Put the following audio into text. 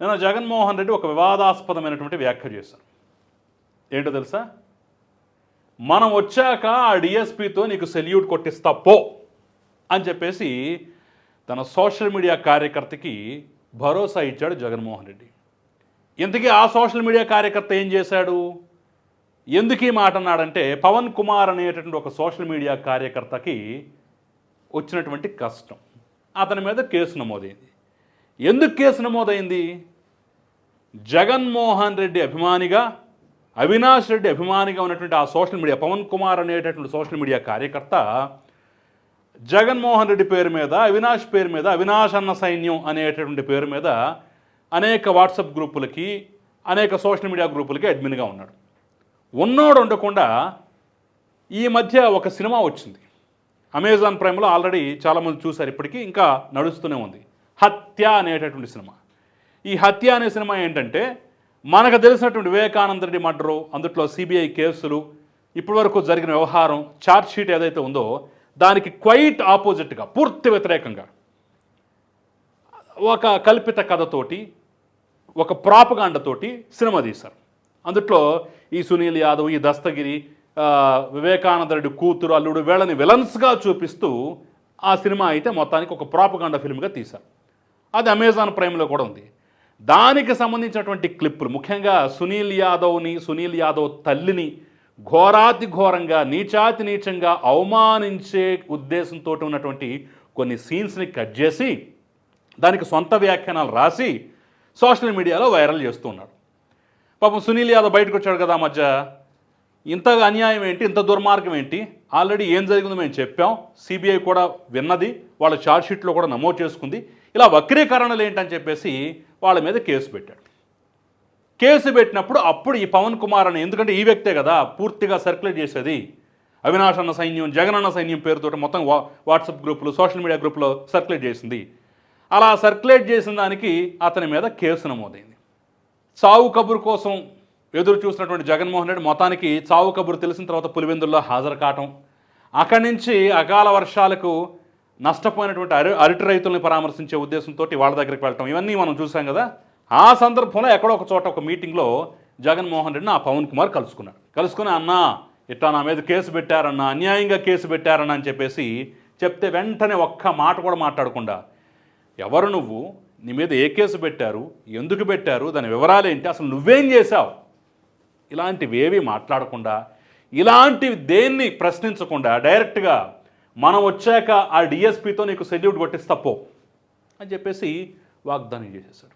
నేను జగన్మోహన్ రెడ్డి ఒక వివాదాస్పదమైనటువంటి వ్యాఖ్య చేశాను. ఏంటో తెలుసా? మనం వచ్చాక ఆ డిఎస్పితో నీకు సెల్యూట్ కొట్టిస్తా పో అని చెప్పేసి తన సోషల్ మీడియా కార్యకర్తకి భరోసా ఇచ్చాడు జగన్మోహన్ రెడ్డి. ఇంతకీ ఆ సోషల్ మీడియా కార్యకర్త ఏం చేశాడు? ఎందుకు ఈ మాట అన్నాడంటే పవన్ కుమార్ అనేటటువంటి ఒక సోషల్ మీడియా కార్యకర్తకి వచ్చినటువంటి కష్టం. అతని మీద కేసు నమోదైంది. ఎందుకు కేసు నమోదైంది? జగన్మోహన్ రెడ్డి అభిమానిగా అవినాష్ రెడ్డి అభిమానిగా ఉన్నటువంటి ఆ సోషల్ మీడియా పవన్ కుమార్ అనేటటువంటి సోషల్ మీడియా కార్యకర్త జగన్మోహన్ రెడ్డి పేరు మీద అవినాష్ పేరు మీద అవినాష్ అన్న సైన్యం అనేటటువంటి పేరు మీద అనేక వాట్సాప్ గ్రూపులకి అనేక సోషల్ మీడియా గ్రూపులకి అడ్మిన్గా ఉన్నాడు. ఉన్నోడు ఉండకుండా ఈ మధ్య ఒక సినిమా వచ్చింది. అమెజాన్ ప్రైమ్లో ఆల్రెడీ చాలామంది చూశారు ఇప్పటికీ ఇంకా నడుస్తూనే ఉంది. హత్య అనేటటువంటి సినిమా. ఈ హత్య అనే సినిమా ఏంటంటే మనకు తెలిసినటువంటి వివేకానంద రెడ్డి మర్డరు అందుట్లో సిబిఐ కేసులు ఇప్పటివరకు జరిగిన వ్యవహారం ఛార్జ్షీట్ ఏదైతే ఉందో దానికి క్వైట్ ఆపోజిట్గా పూర్తి వ్యతిరేకంగా ఒక కల్పిత కథతోటి ఒక ప్రాపగాండతోటి సినిమా తీశారు. అందుట్లో ఈ సునీల్ యాదవ్ ఈ దస్తగిరి వివేకానందరెడ్డి వివేకానంద రెడ్డి కూతురు అల్లుడు వీళ్ళని విలన్స్గా చూపిస్తూ ఆ సినిమా అయితే మొత్తానికి ఒక ప్రాపగాండ ఫిల్మ్గా తీశారు. అది అమెజాన్ ప్రైమ్లో కూడా ఉంది. దానికి సంబంధించినటువంటి క్లిప్పులు ముఖ్యంగా సునీల్ యాదవ్ని సునీల్ యాదవ్ తల్లిని ఘోరాతి ఘోరంగా నీచాతి నీచంగా అవమానించే ఉద్దేశంతో ఉన్నటువంటి కొన్ని సీన్స్ని కట్ చేసి దానికి సొంత వ్యాఖ్యానాలు రాసి సోషల్ మీడియాలో వైరల్ చేస్తూ ఉన్నాడు. పాపం సునీల్ యాదవ్ బయటకు వచ్చాడు కదా మధ్య. ఇంత అన్యాయం ఏంటి? ఇంత దుర్మార్గం ఏంటి? ఆల్రెడీ ఏం జరిగిందో మేము చెప్పాం. సిబిఐ కూడా విన్నది. వాళ్ళ ఛార్జ్షీట్లో కూడా నమోదు చేసుకుంది. ఇలా వక్రీకరణలు ఏంటని చెప్పేసి వాళ్ళ మీద కేసు పెట్టాడు. కేసు పెట్టినప్పుడు అప్పుడు ఈ పవన్ కుమార్ అని ఎందుకంటే ఈ వ్యక్తే కదా పూర్తిగా సర్క్యులేట్ చేసేది. అవినాష్ అన్న సైన్యం జగన్ అన్న సైన్యం పేరుతో మొత్తం వా వాట్సాప్ గ్రూపులు సోషల్ మీడియా గ్రూపులో సర్క్యులేట్ చేసింది. అలా సర్క్యులేట్ చేసిన దానికి అతని మీద కేసు నమోదైంది. సావు కబురు కోసం ఎదురు చూసినటువంటి జగన్మోహన్ రెడ్డి మొత్తానికి చావు కబురు తెలిసిన తర్వాత పులివెందుల్లో హాజరు కావటం. అక్కడి నుంచి అకాల వర్షాలకు నష్టపోయినటువంటి అరి అరటి రైతుల్ని పరామర్శించే ఉద్దేశంతో వాళ్ళ దగ్గరికి వెళ్ళటం. ఇవన్నీ మనం చూసాం కదా. ఆ సందర్భంలో ఎక్కడో ఒక చోట ఒక మీటింగ్లో జగన్మోహన్ రెడ్డిని ఆ పవన్ కుమార్ కలుసుకున్నాడు కలుసుకుని అన్నా ఇట్లా నా మీద కేసు పెట్టారన్నా అన్యాయంగా కేసు పెట్టారన్నా అని చెప్పేసి చెప్తే వెంటనే ఒక్క మాట కూడా మాట్లాడకుండా ఎవరు నువ్వు? నీ మీద ఏ కేసు పెట్టారు? ఎందుకు పెట్టారు? దాని వివరాలు ఏంటి? అసలు నువ్వేం చేశావు? ఇలాంటివి ఏవి మాట్లాడకుండా ఇలాంటి దేన్ని ప్రశ్నించకుండా డైరెక్ట్గా మనం వచ్చాక ఆ డిఎస్పితో నీకు సెల్యూట్ కొట్టిస్తపో అని చెప్పేసి వాగ్దానం చేసేసాడు